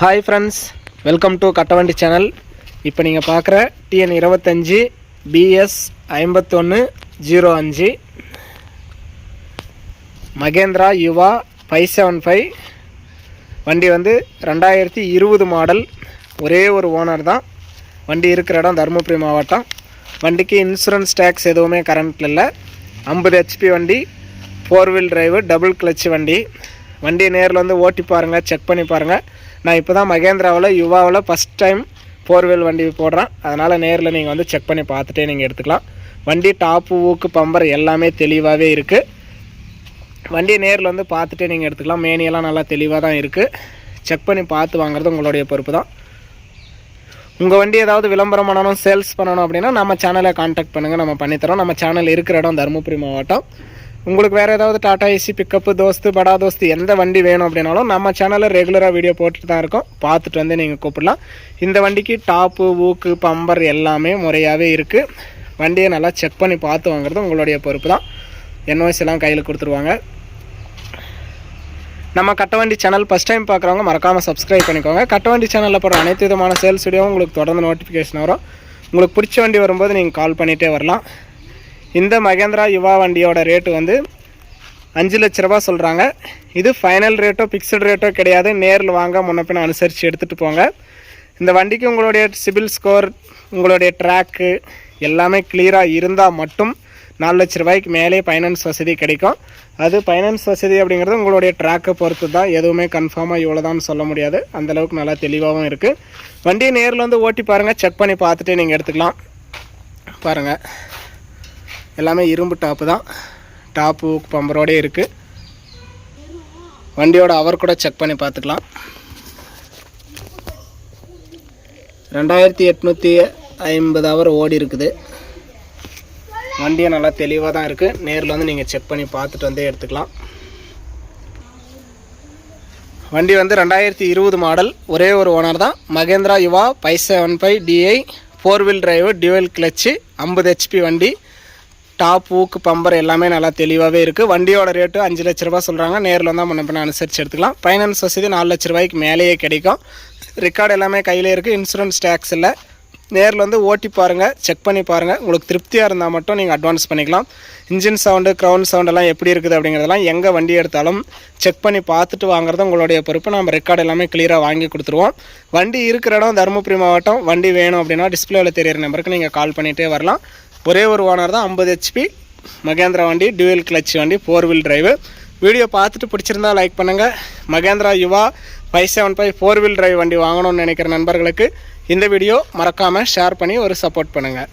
Hi friends welcome to Kattavandi channel இப்போ நீங்கள் பார்க்குற டிஎன் இருபத்தஞ்சி பிஎஸ் ஐம்பத்தொன்று ஜீரோ அஞ்சு. Mahindra Yuva five seven five வண்டி வந்து ரெண்டாயிரத்தி இருபது மாடல் ஒரே ஒரு ஓனர் தான். வண்டி இருக்கிற இடம் தருமபுரி மாவட்டம். வண்டிக்கு இன்சூரன்ஸ் டேக்ஸ் எதுவுமே கரண்ட்டில் இல்லை. ஐம்பது ஹெச்பி வண்டி four wheel drive double clutch வண்டி. வண்டியை நேரில் வந்து ஓட்டி பாருங்கள் செக் பண்ணி பாருங்கள் நான் இப்போ தான் மகேந்திராவில் யுவாவில் ஃபஸ்ட் டைம் ஃபோர் வீல் வண்டி போடுறேன். அதனால் நேரில் நீங்கள் வந்து செக் பண்ணி பார்த்துட்டே நீங்கள் எடுத்துக்கலாம். வண்டி டாப்பு ஊக்கு பம்பர் எல்லாமே தெளிவாகவே இருக்குது வண்டியை நேரில் வந்து பார்த்துட்டே நீங்கள் எடுத்துக்கலாம். மேனியெல்லாம் நல்லா தெளிவாக தான் இருக்குது செக் பண்ணி பார்த்து வாங்குறது உங்களுடைய பொறுப்பு தான். உங்கள் வண்டி ஏதாவது விளம்பரம் பண்ணணும் சேல்ஸ் பண்ணணும் அப்படின்னா நம்ம சேனலை காண்டாக்ட் பண்ணுங்கள் நம்ம பண்ணித்தரோம். நம்ம சேனல் இருக்கிற இடம் தருமபுரி மாவட்டம். உங்களுக்கு வேறு ஏதாவது டாடா ஏசி பிக்கப்பு தோஸ்து படா தோஸ்து எந்த வண்டி வேணும் அப்படின்னாலும் நம்ம சேனலில் ரெகுலராக வீடியோ போட்டுட்டு தான் இருக்கோம். பார்த்துட்டு வந்து நீங்கள் கூப்பிடலாம். இந்த வண்டிக்கு டாப்பு ஊக்கு பம்பர் எல்லாமே முறையாகவே இருக்குது வண்டியை நல்லா செக் பண்ணி பார்த்து வாங்குறது உங்களுடைய பொறுப்பு தான். என்ஓஎஸ் எல்லாம் கையில் கொடுத்துருவாங்க. நம்ம கட்டவண்டி சேனல் ஃபஸ்ட் டைம் பார்க்குறவங்க மறக்காமல் சப்ஸ்கிரைப் பண்ணிக்கோங்க. கட்டவண்டி சேனலில் போடுற அனைத்து விதமான சேல்ஸ் வீடியோவும் உங்களுக்கு தொடர்ந்து நோட்டிஃபிகேஷன் வரும். உங்களுக்கு பிடிச்ச வண்டி வரும்போது நீங்கள் கால் பண்ணிகிட்டே வரலாம். இந்த மகேந்திரா யுவா வண்டியோட ரேட்டு வந்து அஞ்சு லட்ச ரூபா சொல்கிறாங்க இது ஃபைனல் ரேட்டோ ஃபிக்ஸ்டு ரேட்டோ கிடையாது. நேரில் வாங்க முன்ன அனுசரித்து எடுத்துகிட்டு போங்க. இந்த வண்டிக்கு உங்களுடைய சிபில் ஸ்கோர் உங்களுடைய ட்ராக்கு எல்லாமே கிளியராக இருந்தால் மட்டும் நாலு லட்ச ரூபாய்க்கு மேலே ஃபைனான்ஸ் வசதி கிடைக்கும். அது ஃபைனான்ஸ் வசதி அப்படிங்கிறது உங்களுடைய ட்ராக்கை பொறுத்து தான். எதுவுமே கன்ஃபார்மாக இவ்வளோதான்னு சொல்ல முடியாது. அந்தளவுக்கு நல்லா தெளிவாகவும் இருக்குது வண்டியை நேரில் வந்து ஓட்டி பாருங்கள் செக் பண்ணி பார்த்துட்டு நீங்கள் எடுத்துக்கலாம். பாருங்கள் எல்லாமே இரும்பு டாப்பு தான். டாப்பு பம்பரோடே இருக்குது வண்டியோட அவர் கூட செக் பண்ணி பார்த்துக்கலாம். ரெண்டாயிரத்தி எட்நூற்றி ஐம்பது அவர் ஓடி இருக்குது. வண்டியை நல்லா தெளிவாக தான் இருக்குது நேரில் வந்து நீங்கள் செக் பண்ணி பார்த்துட்டு வந்து எடுத்துக்கலாம். வண்டி வந்து ரெண்டாயிரத்தி இருபது மாடல் ஒரே ஒரு ஓனர் தான். Mahindra Yuva five seven five DI four wheel drive dual clutch ஐம்பது ஹெச்பி வண்டி. டாப் ஊக்கு பம்பர் எல்லாமே நல்லா தெளிவாகவே இருக்குது வண்டியோட ரேட்டு அஞ்சு லட்ச ரூபா சொல்கிறாங்க நேரில் வந்தால் முன்ன அனுசரித்து எடுத்துக்கலாம். ஃபைனான்ஸ் வசதி நாலு லட்ச ரூபாய்க்கு மேலேயே கிடைக்கும். ரெக்கார்டு எல்லாமே கையில் இருக்குது இன்சூரன்ஸ் டேக்ஸ் இல்லை. நேரில் வந்து ஓட்டி பாருங்கள் செக் பண்ணி பாருங்கள் உங்களுக்கு திருப்தியாக இருந்தால் மட்டும் நீங்கள் அட்வான்ஸ் பண்ணிக்கலாம். இன்ஜின் சவுண்டு க்ரௌண்ட் சவுண்டெல்லாம் எப்படி இருக்குது அப்படிங்கிறதெல்லாம் எங்கே வண்டி எடுத்தாலும் செக் பண்ணி பார்த்துட்டு வாங்குறது உங்களுடைய பொறுப்பு. நம்ம ரெக்கார்டு எல்லாமே கிளியராக வாங்கி கொடுத்துருவோம். வண்டி இருக்கிற இடம் தருமபுரி மாவட்டம். வண்டி வேணும் அப்படின்னா டிஸ்பிளேவில் தெரியிற நம்பருக்கு நீங்கள் கால் பண்ணிகிட்டே வரலாம். ஒரே ஒரு ஓனர் தான் ஐம்பது ஹெச்பி மகேந்திரா வண்டி டியூவல் கிளச் வண்டி ஃபோர் வீல் டிரைவு வீடியோ பார்த்துட்டு பிடிச்சிருந்தா லைக் பண்ணுங்கள் Mahindra Yuva five seven five four wheel drive வண்டி வாங்கணும்னு நினைக்கிற நண்பர்களுக்கு இந்த வீடியோ மறக்காமல் ஷேர் பண்ணி ஒரு சப்போர்ட் பண்ணுங்கள்